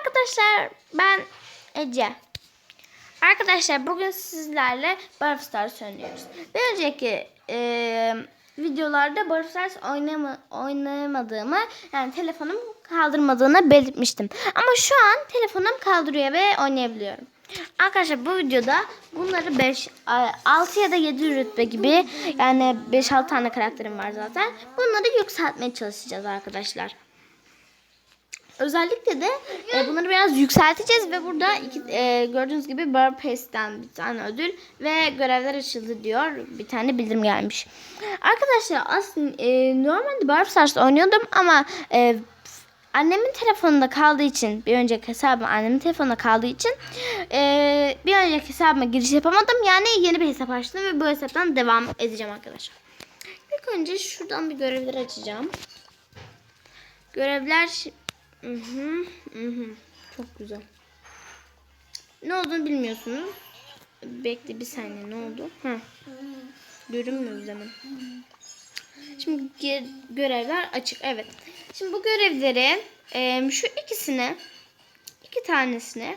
arkadaşlar ben Ece. Arkadaşlar bugün sizlerle Brawl Stars oynuyoruz. Bir önceki e, videolarda Brawl Stars oynama, oynayamadığımı yani telefonum kaldırmadığını belirtmiştim. Ama şu an telefonum kaldırıyor ve oynayabiliyorum. Arkadaşlar bu videoda bunları 5, 6 ya da 7 rütbe gibi yani 5-6 tane karakterim var zaten. Bunları yükseltmeye çalışacağız arkadaşlar. Özellikle de e, bunları biraz yükselteceğiz ve burada iki, e, gördüğünüz gibi Bar Pass'ten bir tane ödül ve görevler açıldı diyor. Bir tane bildirim gelmiş. Arkadaşlar aslında e, normalde Stars oynuyordum ama e, annemin telefonunda kaldığı için bir önceki hesabım annemin telefonunda kaldığı için e, bir önceki hesabıma giriş yapamadım. Yani yeni bir hesap açtım ve bu hesaptan devam edeceğim arkadaşlar. İlk önce şuradan bir görevleri açacağım. Görevler Hı hı, hı hı. Çok güzel. Ne olduğunu bilmiyorsunuz. Bekle bir saniye ne oldu? Ha. Görünmüyor zaman. Şimdi görevler açık. Evet. Şimdi bu görevleri e, şu ikisini iki tanesini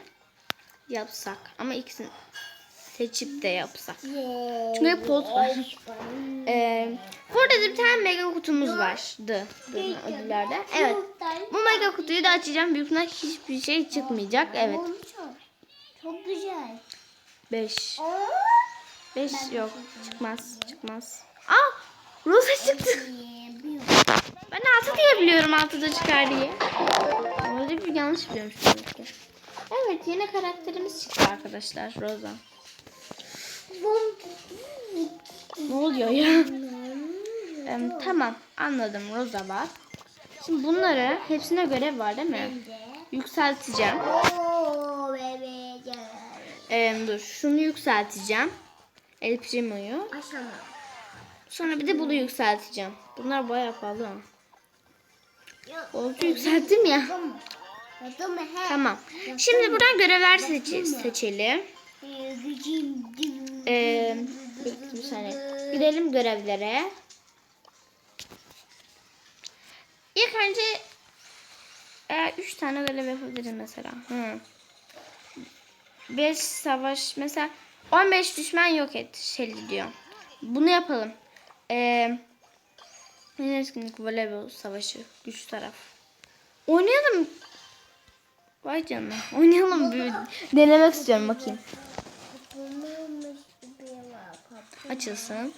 yapsak ama ikisini seçip de yapsak. Çünkü hep var. Ee, burada da bir tane mega kutumuz vardı ödüllerde. Evet. Bu mega kutuyu da açacağım. Büyük ihtimalle hiçbir şey çıkmayacak. Evet. Çok güzel. 5. 5 yok. Çıkmaz. Çıkmaz. Aa! Rosa çıktı. Ben 6 diye biliyorum 6'da çıkar diye. Orada bir yanlış biliyormuş. Evet yeni karakterimiz çıktı arkadaşlar. Rosa. Ne oluyor ya? Em, tamam anladım Rosa var. Şimdi bunları hepsine görev var değil mi? Yükselteceğim. Em, dur şunu yükselteceğim. El Primo'yu. Sonra bir de bunu yükselteceğim. Bunlar bayağı pahalı. Oldu yükselttim ya. Tamam. Şimdi buradan görevler seçi- seçelim. Ee, bir saniye. Gidelim görevlere. İlk önce e, üç tane görev yapabiliriz mesela. Hı. 5 savaş mesela 15 düşman yok et şey diyor. Bunu yapalım. Ee, yine etkinlik voleybol savaşı güç taraf. Oynayalım. Vay canına. Oynayalım bir denemek istiyorum bakayım. Açılsın.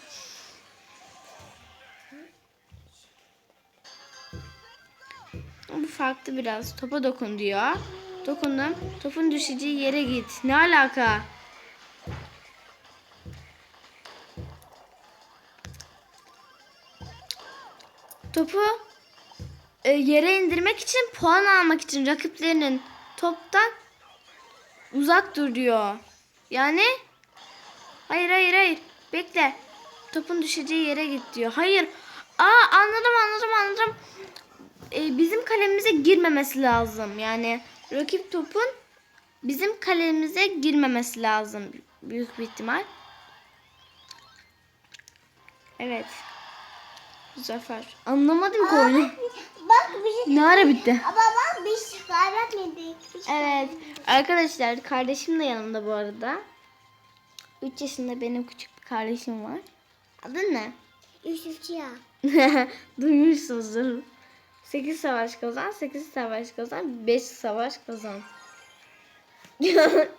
Bu farklı biraz. Topa dokun diyor. Dokundum. Topun düşeceği yere git. Ne alaka? Topu e, yere indirmek için puan almak için rakiplerinin toptan uzak dur diyor. Yani hayır hayır hayır bekle. Topun düşeceği yere git diyor. Hayır. Aa anladım anladım anladım. E, bizim kalemize girmemesi lazım. Yani rakip topun bizim kalemize girmemesi lazım büyük bir ihtimal. Evet. Zafer. Anlamadım ki oyunu. Bak bir şey. Ne ara bitti? Ama bak biz kaybetmedik. Evet. Arkadaşlar kardeşim de yanımda bu arada. 3 yaşında benim küçük bir kardeşim var. Adın ne? Yusufçu ya. Duymuşsunuzdur. 8 savaş kazan, 8 savaş kazan, 5 savaş kazan.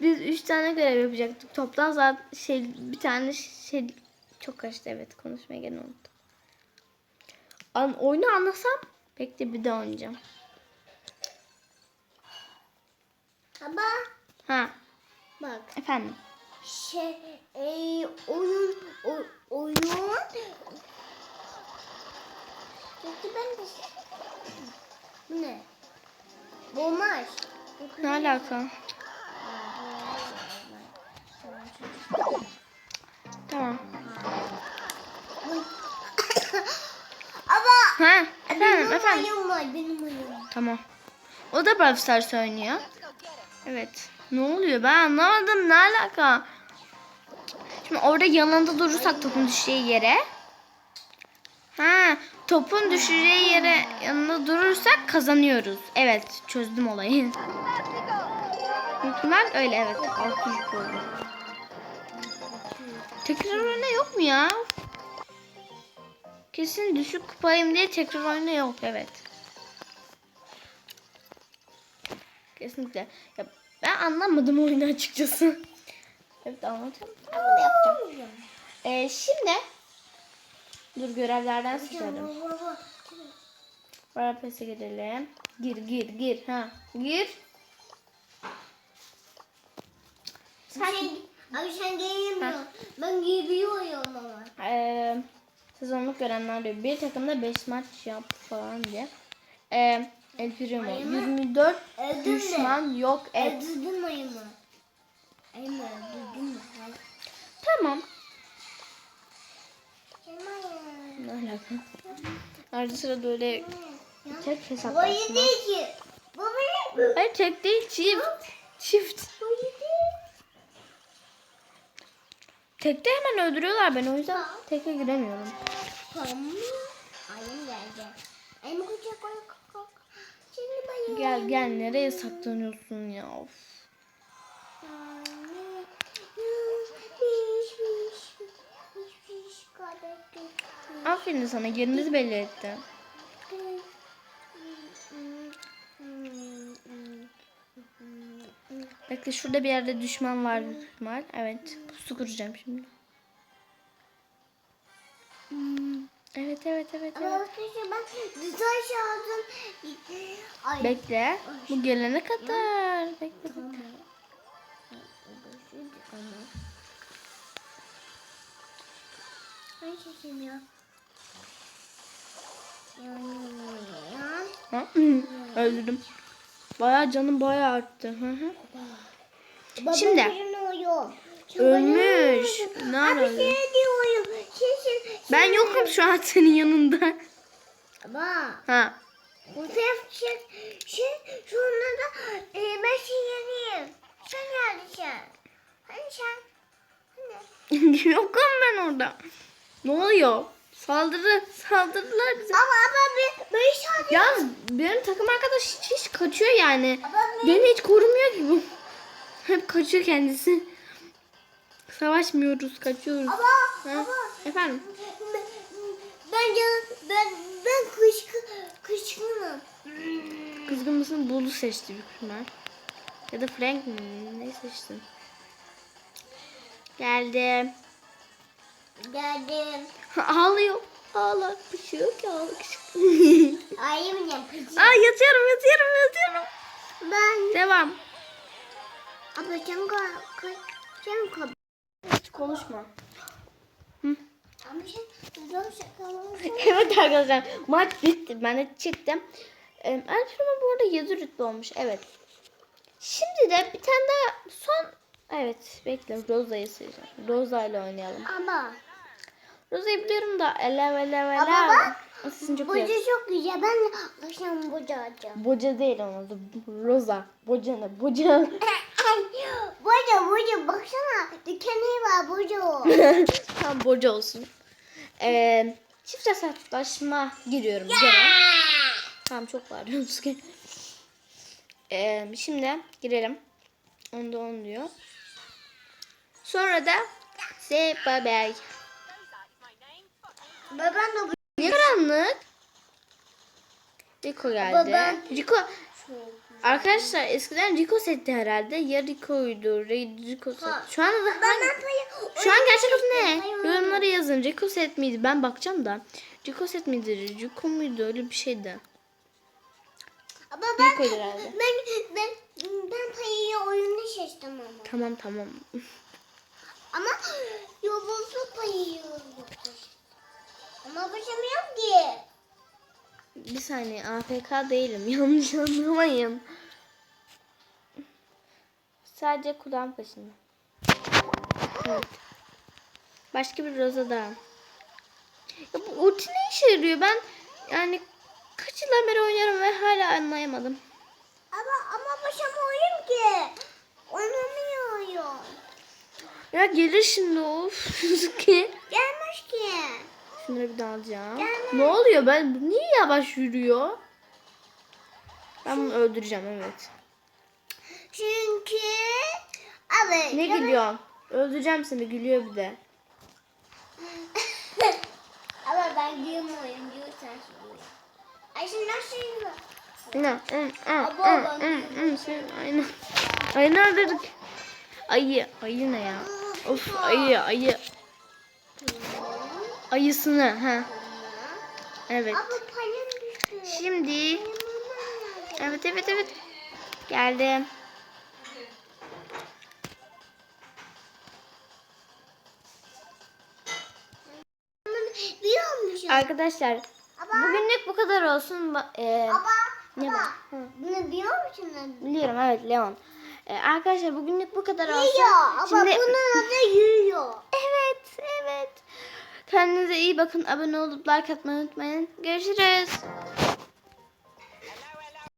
Biz 3 tane görev yapacaktık. Toplam zaten şey bir tane şey çok kaçtı evet konuşmaya gene unuttum. An, oyunu anlasam bekle bir daha oynayacağım. Ama Ha bak efendim. şey e, oyun o, oyun Peki ben de Bu ne? Bomaj. Ne alaka? Tamam. Ama Ha efendim benim efendim. oyun var benim oyun. Tamam. O da Brawl Stars oynuyor. Evet. Ne oluyor ben anlamadım ne alaka? Şimdi orada yanında durursak topun düşeceği yere. Ha topun düşeceği yere yanında durursak kazanıyoruz. Evet çözdüm olayı. İhtimal öyle evet. 600 oldu. Tekrar oyna yok mu ya? Kesin düşük kupayım diye tekrar oyna yok evet. Kesinlikle. Ya ben anlamadım oyunu açıkçası. Evet anlatıyorum. Ben bunu yapacağım. Ee, şimdi dur görevlerden. Baba. Para pese gidelim. Gir gir gir ha. Gir. Sen, abi sen giyemiyorsun. Ben giyiyorum ama. Ee, sezonluk görenler diyor. Bir takımda 5 maç yap falan diye. Ee, El Primo. 24 Öldün düşman yok et. Öldürdün ayımı? Ayımı öldürdün mü? Tamam. Kemal Ne alaka? Arada sırada öyle tek. Bu benim. Hayır tek değil çift. Çift. Tekte hemen öldürüyorlar beni o yüzden teke giremiyorum. Tamam. Ayım geldi. Ayım kucak koy kalk. Şimdi bayım. Gel gel nereye saklanıyorsun ya? Of. Aferin sana yerimizi belli etti. Bekle şurada bir yerde düşman var ihtimal. Evet. Pusu kuracağım şimdi. Evet evet evet evet. Bekle. Bu gelene kadar. Bekle. Tamam. Ay şişim ya. Öldürdüm. Bayağı canım bayağı arttı. Hı hı. Şimdi. Ölmüş. Ne şey, Ben yokum şu an senin yanında. Ama Ha. bu şey, şey sonra da e, ben şey yeniyim. Sen geldin. Hani sen? Hani? yokum ben orada. Ne oluyor? Saldırı. Saldırılar bize. Ama ama ben sadece Yalnız benim takım arkadaş hiç, hiç kaçıyor yani. Ama ben- Beni hiç korumuyor ki bu. Hep kaçıyor kendisi. Savaşmıyoruz, kaçıyoruz. ama Ha? ama Efendim? ben ben ben ben kışkı kışkınım. Kızgın mısın? Bulu seçti büyük ihtimal. Ya da Frank mi? Ne seçtin? Geldim. Geldim. Ağlıyor. Ağlar. Bir şey yok ki ağlar. Ayım yapacağım. Aa yatıyorum yatıyorum yatıyorum. Ben Devam. ka ka sen ka Hiç konuşma. sen zor şakalar. evet arkadaşlar maç bitti. Ben de çıktım. Ee, Elfirma bu arada 7 rütbe olmuş. Evet. Şimdi de bir tane daha son... Evet bekle Rosa'yı seçeceğim. Rosa ile oynayalım. Ama Rosa'yı biliyorum da elev elev elev. Ama bak, Sesin çok bu iyi. çok güzel. Ben akşam bu alacağım. Boca değil adı. Rosa. Boca ne? Boca. Boca boca baksana. Dükkanı var boca o. Tam boca olsun. Ee, çift hesaplaşma giriyorum gene. Tamam çok ki. Ee, şimdi girelim. Onda on diyor. Sonra da Sepa Bey. Babam da bu. Ne karanlık? Rico geldi. Baba. Rico Arkadaşlar eskiden Rico setti herhalde. Ya Rico'ydu. Rico set. Şu an da Ben payı. Şu an gerçek adı ne? Yorumlara yazın. Rico set miydi? Ben bakacağım da. Rico set miydi? Rico muydu? Öyle bir şeydi. Ama ben, Rico'ydu herhalde. ben, ben, ben payıyı oyunu seçtim ama. Tamam tamam. Ama yobuzlu payıyı oyunu seçtim. Ama başamıyorum ki. Bir saniye AFK değilim. Yanlış anlamayın. Sadece kulağım kaşındı. Evet. Başka bir roza daha. Ya bu ulti ne işe yarıyor? Ben yani kaç yıldan beri oynuyorum ve hala anlayamadım. Ama ama başamıyorum ki. Oynamıyorum. Ya gelir şimdi of. ki. Gelmez ki. Şunları bir daha alacağım. Gelme. Ne oluyor? Ben niye yavaş yürüyor? Ben bunu öldüreceğim evet. Çünkü abi Ne gülüyorsun? Öldüreceğim seni gülüyor bir de. Ama ben gülmüyorum diyor sen söylüyorsun. Ay şimdi nasıl? Ne? Ben hı, hı, sen aynen. Ayı nerede? Ayı. Ayı ne ya? Of ayı ayı. Ayısını ha. Evet. Şimdi evet evet evet. Geldim. Arkadaşlar Baba. bugünlük bu kadar olsun. Ba- e, Baba. ne? Hı. Bunu biliyor musun? Biliyorum evet Leon. E, arkadaşlar bugünlük bu kadar olsun. Yiyor. Ama Şimdi bunun adı yiyor. evet evet. Kendinize iyi bakın. Abone olup like atmayı unutmayın. Görüşürüz.